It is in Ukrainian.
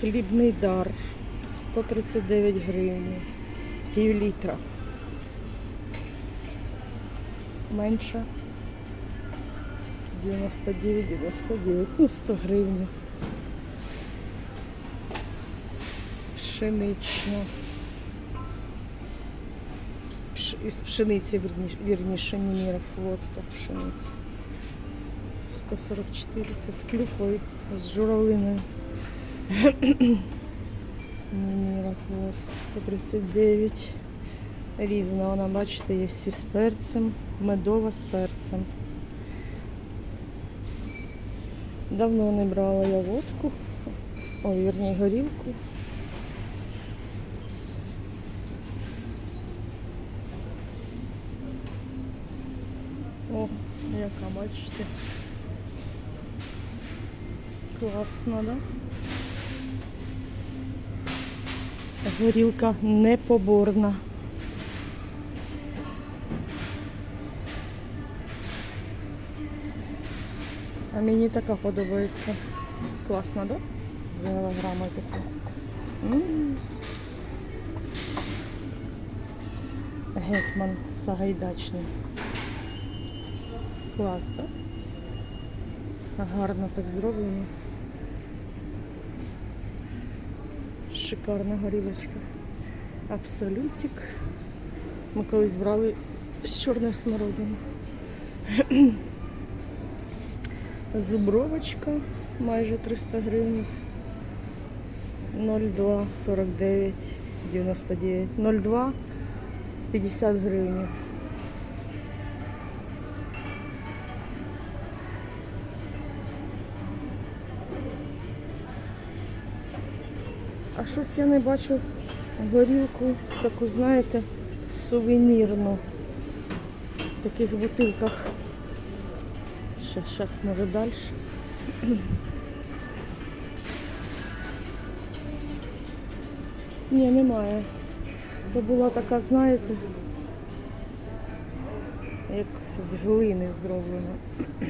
Хлібний дар 139 гривень. Пів літра. Менше. 99, 99, ну 100 гривень. Пшенична. Пш, із пшениці, вірні- вірніше, Німіров, водка, пшениці. 144, це з клюквою, з журавлиною. Німіров, водка, 139. Різна вона, бачите, є всі з перцем, медова з перцем. Давно не брала я водку, ой, вірні, горілку. О, яка, бачите. Класно, да? Горілка непоборна. А мені така подобається. Класно, да? За голограми таку. Гетьман Сагайдачний. Клас, так? Гарно так зроблено. Шикарна горілочка. Абсолютик. Ми колись брали з чорною смородиною. Зубровочка майже 300 гривень. 02 49 99 02 50 гривень. А щось я не бачу горілку, таку, знаєте, сувенірну. В таких бутилках. Ще зараз може далі. Ні, немає. Це була така, знаєте, як з глини зроблена.